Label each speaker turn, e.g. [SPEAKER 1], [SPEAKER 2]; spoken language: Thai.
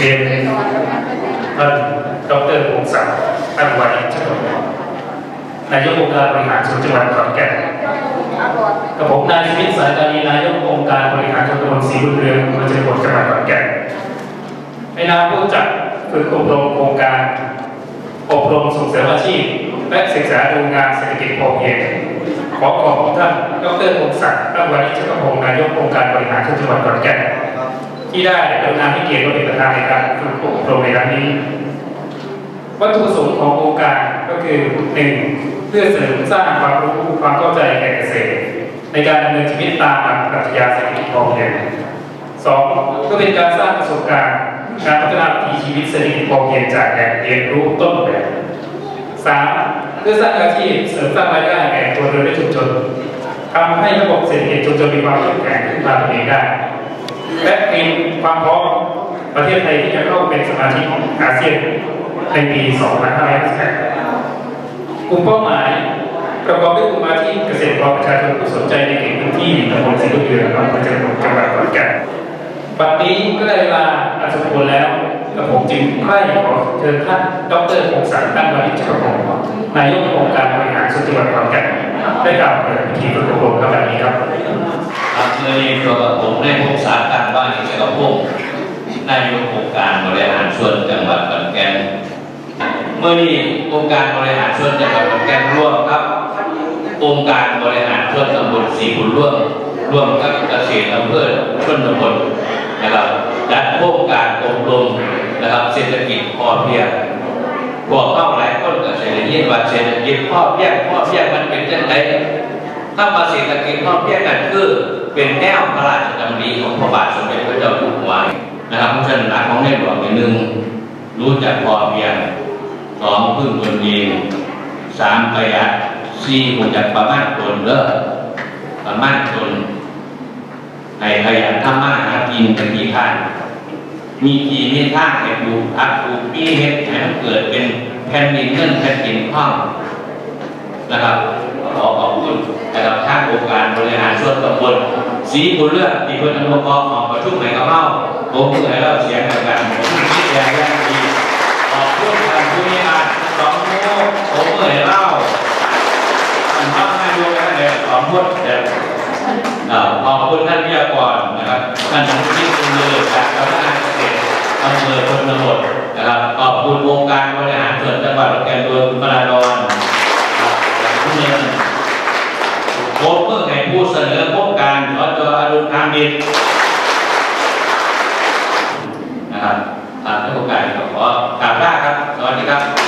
[SPEAKER 1] รียนท่านดรพงศักดิ์ตั้งไว้ชนนนายกองค์การบริหารส่วนจังหวัดขอนแก่นกับผมนายชิตสายดานีนายกองค์การบริหารส่วนตำบลศรีบุญเรืองอำเภอเชียงจังหวัดขอนแก่นในนามผู้จัดฝึกอบรมโครงการ อบรมส่งเสริมอาชีพ และศึกษาดูงานเศรษฐกิจพอเพียงขอขอบคุณท่านดรพงศักดิ์ตั้งวานิชกพงศ์นายกองค์การบริหารส่วนจังหวัดขอนแก่น ที่ได้กรุณาให้เกียรติมาเป็นประธานในการฝึกอบรมในครั้งนี้ วัตถุประสงค์ของโครงการก็คือหนึ่งเพื่อเสริมสร้างความรู้ความเข้าใจแก่เกษตร ในการดำเนินชีวิตตามหลักปรัชญาเศรษฐกิจพอเพียงสองก็เป็นการสร้างประสบการณ์การพัฒนาวิถีชีวิตเศรษฐกิจพอเพียงจากแหล่งเรียนรู้ต้นแบบสามเพื่อสร้างอาชีพเสริมสร้างรายได้แก่ตัวเรือนและชุมชนทำให้ระบบเศรษฐกิจชุมชนมีความเข้มแข็งขึ้นมาเองได้ และมียมความพร้อมประเทศไทยที่จะเข้าเป็นสมาชิกของอาเซียนในปี 2558กลุ่มเป้าหมายประกอบด้วยกลุ่มอาชีพเกษตรกรประชาชนผู้สนใจในเขตพื้นที่ตำบลศรีบุญเรืองอำเภอเจริญจังหวัดขอนแก่นบัดนี้ก็ได้เวลาอันสมควรแล้วกระผมจึงใคร่ขอเชิญท่านดรพงศักดิ์ตั้งวานิชกพงศ์นายกองค์การบริหารส่วนจังหวัดขอนแก่นได้กล่าวเปิดพิธีฝึกอบรมครับแบบนี้ครับ
[SPEAKER 2] ครับเมื่อนี้ตัวกับผมได้พบสารการบ้านอิสระพงศ์นายกองค์การบริหารส่วนจังหวัดขอนแก่นเมื่อนี้องค์การบริหารส่วนจังหวัดขอนแก่นร่วมครับ องค์การบริหารส่วนตำบลศรีบุญร่วมร่วมกับเกษตรอำเภอชนบทนะครับจัดโครงการอบรมนะครับเศรษฐกิจพอเพียงพวกเข้าหลายคนก็เศรษฐกิจว่าเศรษฐกิจพอเพียงพอเพียงมันเป็นจังไดถ้ามาเศรษฐกิจพอเพียงกันคือ เป็นแนวพระราชดำริของพระบาทสมเด็จพระเจ้าอยู่หัวนะครับเพราะฉะนั้นหลักของในหลวงในหนึ่งรู้จักพอเพียงสองพึ่งตนเองสามประหยัดสี่รู้จักประมาณตนเลิกประมาณตนให้ขยันทำมาหากินเป็นที่ทานมีทีมีท่าให้ปลูกพักปลูกปีเห็ดให้มันเกิดเป็นแผ่นดินเงินแผ่นดินทองนะครับ สีบุญเลือกที่เพื่นอนุเคราะห์ของประชุมไหนก็เมาผมเพื่อให้เราเสียงกันผมคิดแรงแรงดีขอบคุณท่านผู้มีอาจสองโมผมเพื่อให้เราท่านพ่อท่านดูกันเลยขอบคุณเดี๋ยวอ่าขอบคุณท่านวิทยากรนะครับท่านที่คุณเลยจากสำนักงาเกษตรอำเภอชนบทนะครับขอบคุณองการบริหารส่วนจังหวัดแกนโดยคุณปราดอนผู้เงินผมเพื่อให้ผู้เสนอ ทางเย็นนะครับทางนักโอกาสขอถามได้ครับ สวัสดีครับ